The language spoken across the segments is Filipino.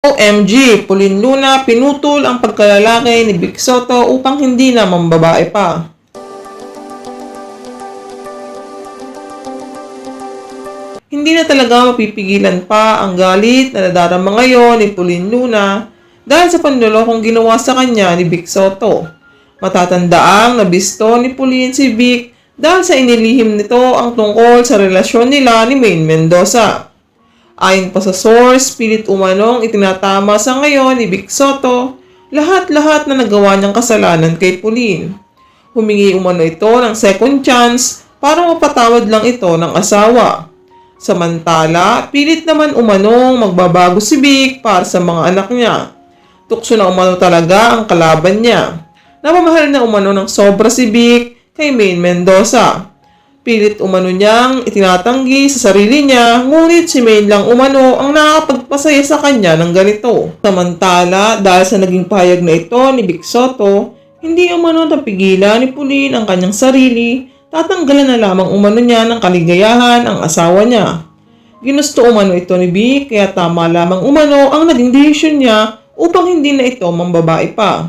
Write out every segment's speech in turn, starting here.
OMG, Pauline Luna pinutol ang pagkalalaki ni Vic Soto upang hindi na mambabae pa. Hindi na talaga mapipigilan pa ang galit na nadarama ngayon ni Pauline Luna dahil sa panlolokong ginawa sa kanya ni Vic Soto. Matatandaang nabisto ni Pauline si Vic dahil sa inilihim nito ang tungkol sa relasyon nila ni Maine Mendoza. Ayon pa sa source, pilit umanong itinatama sa ngayon ni Vic Soto lahat-lahat na nagawa niyang kasalanan kay Pauline. Humingi umano ito ng second chance para mapatawad lang ito ng asawa. Samantala, pilit naman umanong magbabago si Vic para sa mga anak niya. Tukso na umano talaga ang kalaban niya. Napamahal na umano ng sobra si Vic kay Maine Mendoza. Pilit umano niyang itinatanggi sa sarili niya, ngunit si Maine lang umano ang nakakapagpasaya sa kanya ng ganito. Samantala, dahil sa naging pahayag na ito ni Vic Soto, hindi umano napigilan ni Pauline ang kanyang sarili, tatanggalan na lamang umano niya ng kaligayahan ang asawa niya. Ginusto umano ito ni Vic, kaya tama lamang umano ang naging desisyon niya upang hindi na ito mambabae pa.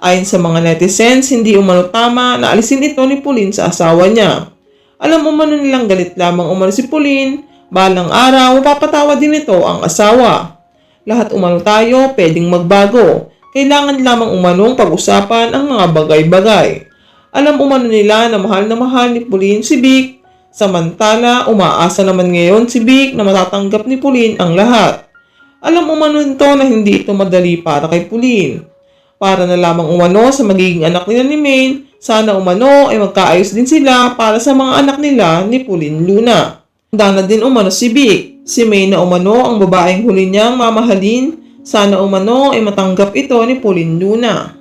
Ayon sa mga netizens, hindi umano tama na alisin ito ni Pauline sa asawa niya. Alam umano nilang galit lamang umano si Pauline, balang araw mapapatawa din ito ang asawa. Lahat umano tayo pwedeng magbago. Kailangan lamang umanong pag-usapan ang mga bagay-bagay. Alam umano nila na mahal na mahal ni Pauline si Vic, samantala umaasa naman ngayon si Vic na matatanggap ni Pauline ang lahat. Alam umano nito na hindi ito madali para kay Pauline. Para na lamang umano sa magiging anak nila ni Maine, sana umano ay magkaayos din sila para sa mga anak nila ni Pauline Luna. Handa na din umano si Vic. Si Maine na umano ang babaeng huli niyang mamahalin. Sana umano ay matanggap ito ni Pauline Luna.